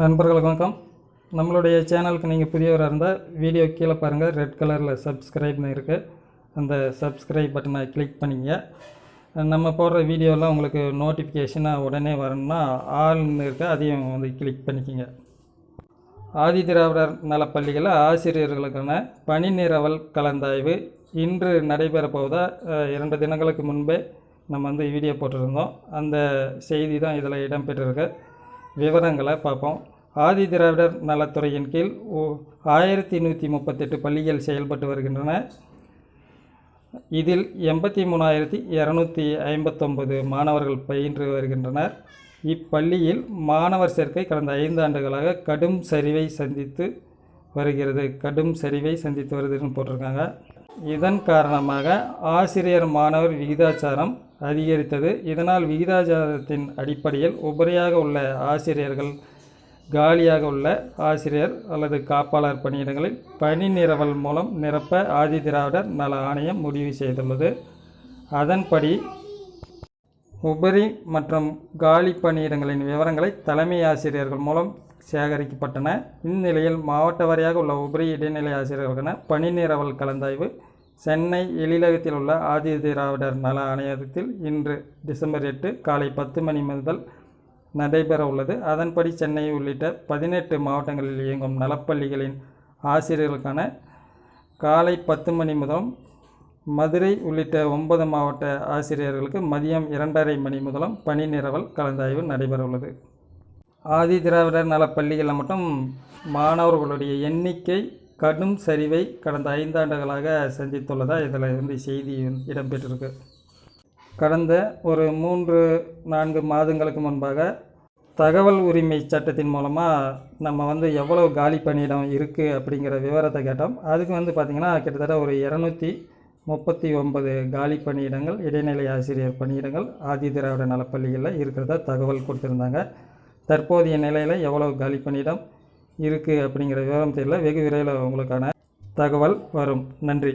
நண்பர்கள் வணக்கம். நம்மளுடைய சேனலுக்கு நீங்கள் புதியவராக இருந்தால் வீடியோ கீழே பாருங்கள் ரெட் கலரில் சப்ஸ்கிரைப்னு இருக்குது அந்த சப்ஸ்கிரைப் பட்டனை கிளிக் பண்ணிங்க. நம்ம போடுற வீடியோலாம் உங்களுக்கு நோட்டிஃபிகேஷனாக உடனே வரணும்னா ஆள்னு இருக்குது அதையும் வந்து கிளிக் பண்ணிக்கிங்க. ஆதி திராவிடர் நலப்பள்ளிகளில் ஆசிரியர்களுக்கான பணி நிரவல் கலந்தாய்வு இன்று நடைபெறப் போவதா இரண்டு தினங்களுக்கு முன்பே நம்ம வந்து வீடியோ போட்டிருந்தோம். அந்த செய்தி தான் இதில் இடம்பெற்றிருக்கு. விவரங்களை பார்ப்போம். ஆதி திராவிடர் நலத்துறையின் கீழ் ஓ- ஆயிரத்தி நூற்றி முப்பத்தெட்டு பள்ளிகள் செயல்பட்டு வருகின்றன. இதில் எண்பத்தி மூணாயிரத்தி இரநூத்தி ஐம்பத்தொம்பது மாணவர்கள் பயின்று வருகின்றனர். இப்பள்ளியில் மாணவர் சேர்க்கை கடந்த ஐந்து ஆண்டுகளாக கடும் சரிவை சந்தித்து வருகிறது. கடும் சரிவை சந்தித்து வருதுன்னு போட்டிருக்காங்க. இதன் காரணமாக ஆசிரியர் மாணவர் விகிதாச்சாரம் அதிகரித்தது. இதனால் விகிதாச்சாரத்தின் அடிப்படையில் உபரியாக உள்ள ஆசிரியர்கள் காலியாக உள்ள ஆசிரியர் அல்லது காப்பாளர் பணியிடங்களில் பணி நிரவல் மூலம் நிரப்ப ஆதி திராவிடர் நல ஆணையம் முடிவு செய்துள்ளது. அதன்படி உபரி மற்றும் காலி பணியிடங்களின் விவரங்களை தலைமை ஆசிரியர்கள் மூலம் சேகரிக்கப்பட்டன. இந்நிலையில் மாவட்ட வாரியாக உள்ள உபரி இடைநிலை ஆசிரியர்களுக்கான பணி நிரவல் கலந்தாய்வு சென்னை எழிலகத்தில் உள்ள ஆதி திராவிடர் நல ஆணையத்தில் இன்று டிசம்பர் எட்டு காலை பத்து மணி முதல் நடைபெற உள்ளது. அதன்படி சென்னை உள்ளிட்ட பதினெட்டு மாவட்டங்களில் இயங்கும் நலப்பள்ளிகளின் ஆசிரியர்களுக்கான காலை பத்து மணி முதலும் மதுரை உள்ளிட்ட ஒன்பது மாவட்ட ஆசிரியர்களுக்கு மதியம் இரண்டரை மணி முதலும் பணி நிரவல் கலந்தாய்வு நடைபெற உள்ளது. ஆதி திராவிடர் நல பள்ளிகளில் மட்டும் மாணவர்களுடைய எண்ணிக்கை கடும் சரிவை கடந்த ஐந்தாண்டுகளாக சந்தித்துள்ளதாக இதில் வந்து செய்தி இடம்பெற்றிருக்கு. கடந்த ஒரு மூன்று நான்கு மாதங்களுக்கு முன்பாக தகவல் உரிமை சட்டத்தின் மூலமாக நம்ம வந்து எவ்வளோ காலி பணியிடம் இருக்குது அப்படிங்கிற விவரத்தை கேட்டோம். அதுக்கு வந்து பார்த்திங்கன்னா கிட்டத்தட்ட ஒரு இரநூத்தி முப்பத்தி ஒன்பது காலி பணியிடங்கள் இடைநிலை ஆசிரியர் பணியிடங்கள் ஆதி திராவிட நலப்பள்ளிகளில் இருக்கிறதா தகவல் கொடுத்துருந்தாங்க. தற்போதைய நிலையில் எவ்வளவு காலி பணியிடம் இருக்குது அப்படிங்கிற விவரம் தெரியல. வெகு விரைவில் உங்களுக்கான தகவல் வரும். நன்றி.